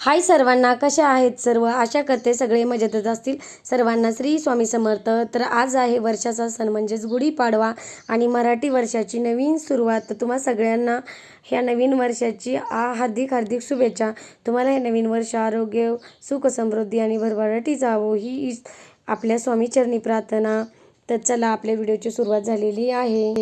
हाय सर्वांना कशा आहेत सर्व? आशा करते सगळे मजेतच असतील. सर्वांना श्री स्वामी समर्थ. तर आज आहे वर्षाचा सण म्हणजेच गुढीपाडवा आणि मराठी वर्षाची नवीन सुरुवात. तुम्हा सगळ्यांना ह्या नवीन वर्षाची आ हार्दिक हार्दिक शुभेच्छा. तुम्हाला हे नवीन वर्ष आरोग्य सुख समृद्धी आणि भरभराटी जावो ही आपल्या स्वामीचरणी प्रार्थना. तर चला आपल्या व्हिडिओची सुरुवात झालेली आहे.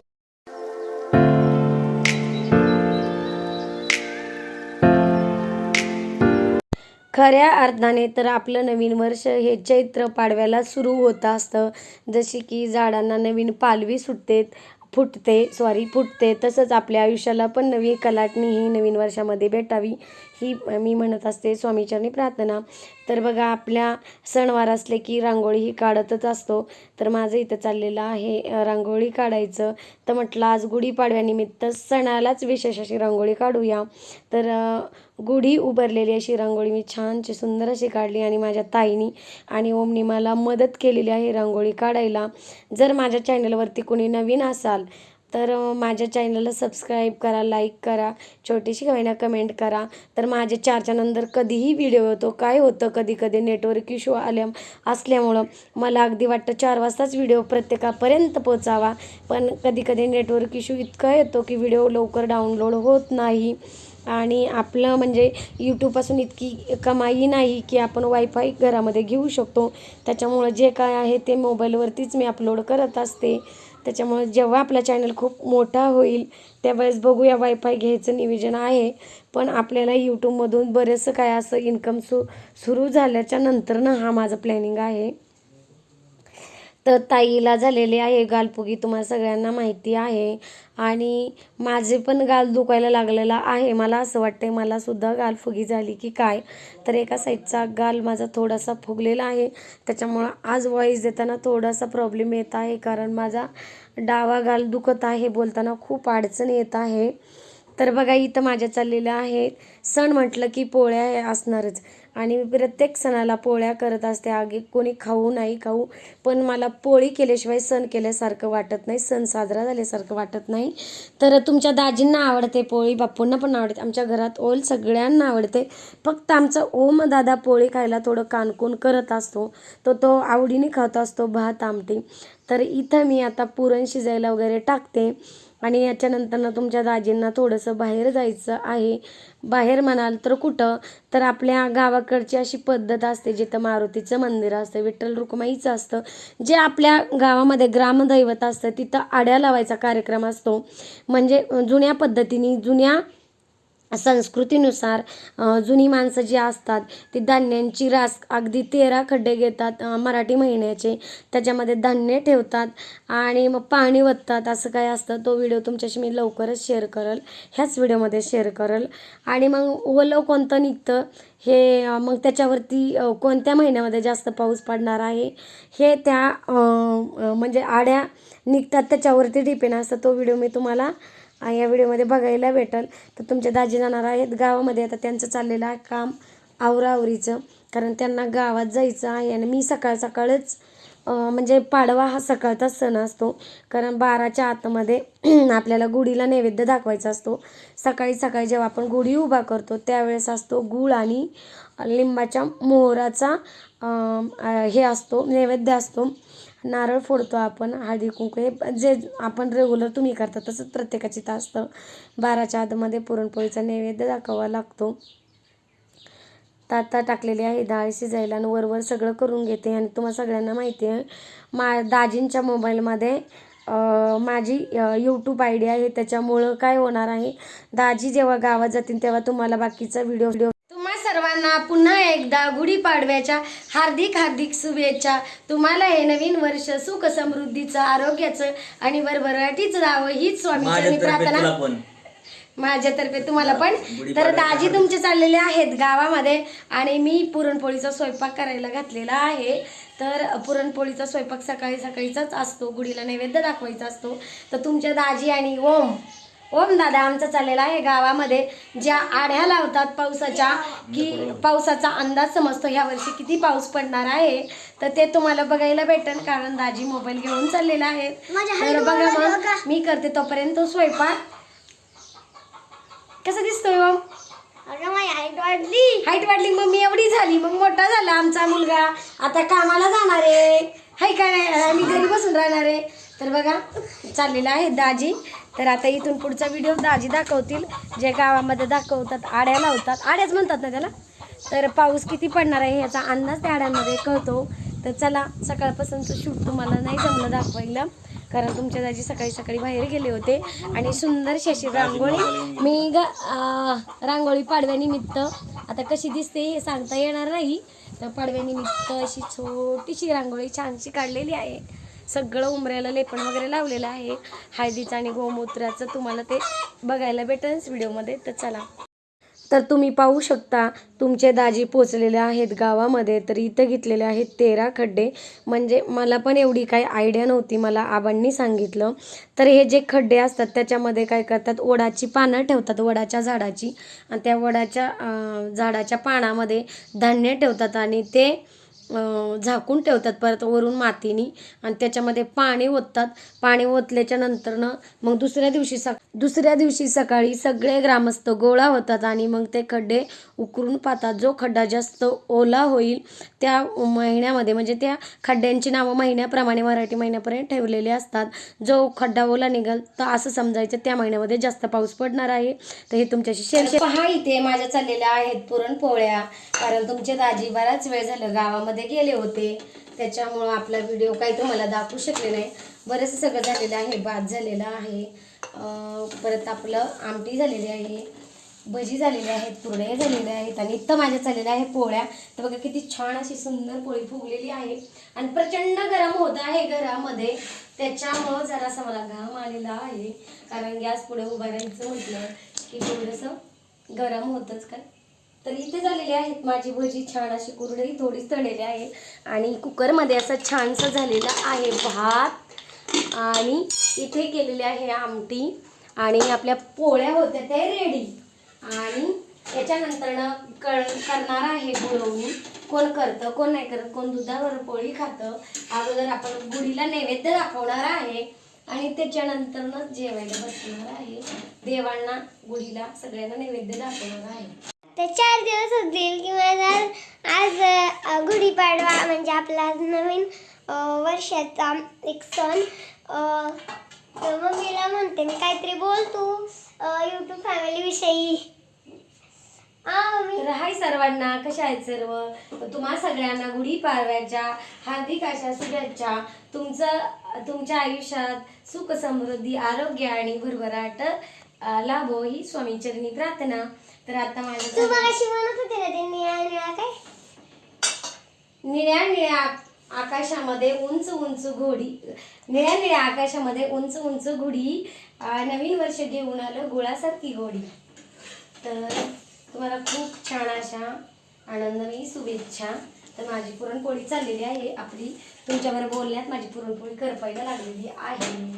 खऱ्या अर्थाने तर आपलं नवीन वर्ष हे चैत्र पाडव्याला सुरू होत असतं. जसे की झाडांना नवीन पालवी सुटते फुटते सॉरी फुटते. तसंच आपल्या आयुष्याला पण नवी कलाटणी ही नवीन वर्षामध्ये भेटावी ही मी म्हणत असते स्वामीचरणी प्रार्थना. तर बघा आपल्या सणवार असले की रांगोळी ही काढतच असतो. तर माझं इथं चाललेलं आहे रांगोळी काढायचं. तर म्हटलं आज गुढीपाडव्यानिमित्त सणालाच विशेष अशी रांगोळी काढूया. तर गुढी उभारलेली अशी रांगोळी मी छानशी सुंदर अशी काढली आणि माझ्या ताईनी आणि ओमनी मला मदत केलेली आहे रांगोळी काढायला. जर माझ्या चॅनलवरती कोणी नवीन असाल तर माझ्या चॅनलला सबस्क्राईब करा लाईक करा छोटीशी होईना कमेंट करा. तर माझ्या चारच्यानंतर कधीही व्हिडिओ येतो काय होतं कधी कधी नेटवर्क इश्यू आल्या असल्यामुळं मला अगदी वाटतं चार वाजताच व्हिडिओ प्रत्येकापर्यंत पोचावा. पण कधी कधी नेटवर्क इश्यू इतका येतो की व्हिडिओ लवकर डाउनलोड होत नाही. आणि आपलं म्हणजे यूट्यूबपासून इतकी कमाई नाही की आपण वायफाय घरामध्ये घेऊ शकतो. त्याच्यामुळं जे काय आहे ते मोबाईलवरतीच मी अपलोड करत असते. त्याच्यामुळे जेव्हा आपला चॅनल खूप मोठा होईल त्यावेळेस बघूया वायफाय घ्यायचं नियोजन आहे. पण आपल्याला यूट्यूबमधून बरेचसं काय असं इन्कम सु सुरू झाल्याच्या नंतरनं हा माझं प्लॅनिंग आहे. तर ताईला झालेले आहे गालपुगी तुम्हाला सगळ्यांना माहिती आहे. आणि माझे पण गाल दुखायला लागलेला आहे. मला असं वाटतंय मलासुद्धा गालफुगी झाली की काय. तर एका साईडचा गाल माझा थोडासा फुगलेला आहे. त्याच्यामुळं आज वॉईस देताना थोडासा प्रॉब्लेम येत आहे. कारण माझा डावा गाल दुखत आहे बोलताना खूप अडचण येत आहे. तर बघा इथं माझ्या चाललेल्या आहेत. सण म्हटलं की पोळ्या असणारच. आणि मी प्रत्येक सणाला पोळ्या करत असते. आगी कोणी खाऊ नाही खाऊ पण मला पोळी केल्याशिवाय सण केल्यासारखं वाटत नाही. सण साजरा झाल्यासारखं वाटत नाही. तर तुमच्या दाजींना आवडते पोळी बापूंना पण आवडते. आमच्या घरात ओल सगळ्यांना आवडते. फक्त आमचा ओम दादा पोळी खायला थोडं कानकून करत असतो. तो तो आवडीने खात असतो भात आमटी. तर इथं मी आता पुरण शिजायला वगैरे टाकते. आणि याच्यानंतरनं तुमच्या दाजींना थोडंसं बाहेर जायचं आहे. बाहेर म्हणाल तर कुठं? तर आपल्या गावाकडची अशी पद्धत असते जिथं मारुतीचं मंदिर असतं विठ्ठल रुक्माईचं असतं जे आपल्या गावामध्ये ग्रामदैवत असतं तिथं आड्या लावायचा कार्यक्रम असतो. म्हणजे जुन्या पद्धतीने जुन्या संस्कृतीनुसार जुनी माणसं जी असतात ती धान्यांची रास अगदी तेरा खड्डे घेतात मराठी महिन्याचे. त्याच्यामध्ये धान्य ठेवतात आणि मग पाणी वततात असं काय असतं तो व्हिडिओ तुमच्याशी मी लवकरच शेअर करल. ह्याच व्हिडिओमध्ये शेअर करल. आणि मग ओलं कोणतं निघतं हे मग त्याच्यावरती कोणत्या महिन्यामध्ये जास्त पाऊस पडणार आहे हे त्या म्हणजे आड्या निघतात त्याच्यावरती डिपेंड असतं तो व्हिडिओ मी तुम्हाला या व्हिडिओमध्ये बघायला भेटेल. तर तुमचे दाजी जाणार आहेत गावामध्ये. आता त्यांचं चाललेलं आहे काम आवराआवरीचं कारण त्यांना गावात जायचं आहे आणि मी सकाळ सकाळच म्हणजे पाडवा हा सकाळचाच सण असतो. कारण बाराच्या आतमध्ये आपल्याला गुढीला नैवेद्य दाखवायचा असतो. सकाळी सकाळी जेव्हा आपण गुढी उभा करतो त्यावेळेस असतो गूळ आणि लिंबाच्या मोहराचा हे असतो नैवेद्य असतो. नारळ फोडतो आपण हळदी कुंकू हे जे आपण रेग्युलर तुम्ही करता तसंच प्रत्येकाची तास असतं. बाराच्या आतमध्ये पुरणपोळीचा नैवेद्य दाखवावा लागतो. ताता टाकलेली आहे डाळ शिजायला आणि वरवर सगळं करून घेते. आणि तुम्हाला सगळ्यांना माहिती आहे मा दाजींच्या मोबाईलमध्ये माझी यूट्यूब आय डी आहे. त्याच्यामुळं काय होणार आहे दाजी जेव्हा गावात जातील तेव्हा तुम्हाला बाकीचा व्हिडिओ व्हिडिओ सर्वांना पुन्हा एकदा गुढीपाडव्याच्या हार्दिक हार्दिक शुभेच्छा. तुम्हाला हे नवीन वर्ष सुख समृद्धीचं आरोग्याचं आणि भरभराटीचं राहावं हीच माझ्यातर्फे प्रार्थना. माझ्यातर्फे तुम्हाला पण. तर दाजी तुमचे चाललेले आहेत गावामध्ये आणि मी पुरणपोळीचा स्वयंपाक करायला घातलेला आहे. तर पुरणपोळीचा स्वयंपाक सकाळी सकाळीचाच असतो. गुढीला नैवेद्य दाखवायचा असतो. तर तुमच्या दाजी आणि ओम ओम दादा आमचा चाललेला आहे गावामध्ये. ज्या आढ्या लावतात पावसाच्या की पावसाचा अंदाज समजतो ह्या वर्षी किती पाऊस पडणार आहे तर ते तुम्हाला बघायला भेटेल कारण दाजी मोबाईल घेऊन चाललेला आहे तर बघा मग. मी करते तोपर्यंत तो स्वयंपाक. कसं दिसतोय ओम माझी हाईट वाढली. वाढली मम्मी एवढी झाली मग मोठा झाला आमचा मुलगा. आता कामाला जाणार आहे. हाय का नाही? आणि घरी बसून राहणार आहे. तर बघा चाललेला आहे दाजी. तर आता इथून पुढचा व्हिडिओ दाजी दाखवतील. जे गावामध्ये दाखवतात आड्या लावतात. आड्याच म्हणतात ना त्याला? तर पाऊस किती पडणार आहे याचा अंदाज त्या आड्यांमध्ये कळतो. तर चला सकाळपासूनचं शूट तुम्हाला नाही जमलं दाखवायला. कारण तुमच्या दाजी सकाळी सकाळी बाहेर गेले होते. आणि सुंदर शशी रांगोळी. मी ग रांगोळी पाडव्यानिमित्त. आता कशी दिसते हे सांगता येणार नाही. तर पाडव्यानिमित्त अशी छोटीशी रांगोळी छानशी काढलेली आहे. सगळं उमऱ्याला लेपण वगैरे लावलेलं आहे. हळदीचं आणि गोमूत्राचं तुम्हाला ते बघायला भेटेलच व्हिडिओमध्ये. तर चला. तर तुम्ही पाहू शकता तुमचे दाजी पोचलेले आहेत गावामध्ये. तर इथं घेतलेले आहेत तेरा खड्डे. म्हणजे मला पण एवढी काही आयडिया नव्हती मला आबांनी सांगितलं. तर हे जे खड्डे असतात त्याच्यामध्ये काय करतात वडाची पानं ठेवतात वडाच्या झाडाची. आणि त्या वडाच्या झाडाच्या पानामध्ये धान्य ठेवतात आणि ते झाकून ठेवतात परत वरून मातीनी आणि त्याच्यामध्ये पाणी ओततात. पाणी ओतल्याच्या नंतरनं मग दुसऱ्या दिवशी सक दुसऱ्या दिवशी सकाळी सगळे ग्रामस्थ गोळा होतात आणि मग ते खड्डे उकरून पाहतात. जो खड्डा जास्त ओला होईल त्या महिन्यामध्ये म्हणजे त्या खड्ड्यांची नावं महिन्याप्रमाणे मराठी महिन्यापर्यंत ठेवलेले असतात. जो खड्डा ओला निघाल तर असं समजायचं त्या महिन्यामध्ये जास्त पाऊस पडणार आहे. तर हे तुमच्याशी शेअर पहा इथे माझ्या चाललेल्या आहेत पुरणपोळ्या. कारण तुमचे दाजी बराच वेळ झालं गावामध्ये गेले होते. त्याच्यामुळं आपला व्हिडिओ काही तुम्हाला दाखवू शकले नाही. बरंच सगळं झालेलं आहे भात झालेला आहे. परत आपलं आमटी झालेली आहे भजी झालेली आहेत पुरणे झालेले आहेत आणि इथं माझ्या चाललेल्या आहे पोळ्या. तर बघा किती छान अशी सुंदर पोळी फुगलेली आहे. आणि प्रचंड गरम होत आहे घरामध्ये. त्याच्यामुळं जरासा मला घाम आलेला आहे. कारण गॅस पुढे उभं राहायचं म्हटलं की थोडंसं गरम होतंच काय तर इथे झालेली आहेत माझी भजी छान अशी कुरडई थोडीच तळलेली आहे. आणि कुकरमध्ये असं छानसं झालेलं आहे भात. आणि इथे केलेली आहे आमटी. आणि आपल्या पोळ्या होत्या त्या रेडी आणि याच्यानंतरनं कर करणार आहे गुळवणी कोण करतं कोण नाही करत कोण दुधावर पोळी खातं. अगोदर आपण गुढीला नैवेद्य दाखवणार आहे. आणि त्याच्यानंतरनं जेवायला बसणार आहे. देवांना गुढीला सगळ्यांना नैवेद्य दाखवणार आहे. ते चार दिवस होतील किंवा जर आज गुढीपाडवा म्हणजे आपला आज नवीन वर्षाचा एक सण. तर मम्मीला म्हणते मी काहीतरी बोल तू यूट्यूब फॅमिली विषयी. तर हाय सर्वांना कशा आहेत सर्व? तुम्हा सगळ्यांना गुढी पाडव्याच्या हार्दिक अशा शुभेच्छा. तुमचं तुमच्या आयुष्यात सुख समृद्धी आरोग्य आणि भरभराट लाभो ही स्वामीचरणी प्रार्थना. तर आता तू माझ्या मगाशी म्हणत होते ना ते निळा निळा काय? निळ्या निळ्या आकाशामध्ये उंच उंच घोडी. निळ्या निळ्या आकाशामध्ये उंच उंच घोडी. नवीन वर्ष घेऊन आलं गुळासारखी घोडी. तर तुम्हाला खूप छान अशा आनंदमयी शुभेच्छा. तर माझी पुरणपोळी चाललेली आहे. आपली तुमच्याबरोबर बोलण्यात माझी पुरणपोळी करपायला लागलेली आहे.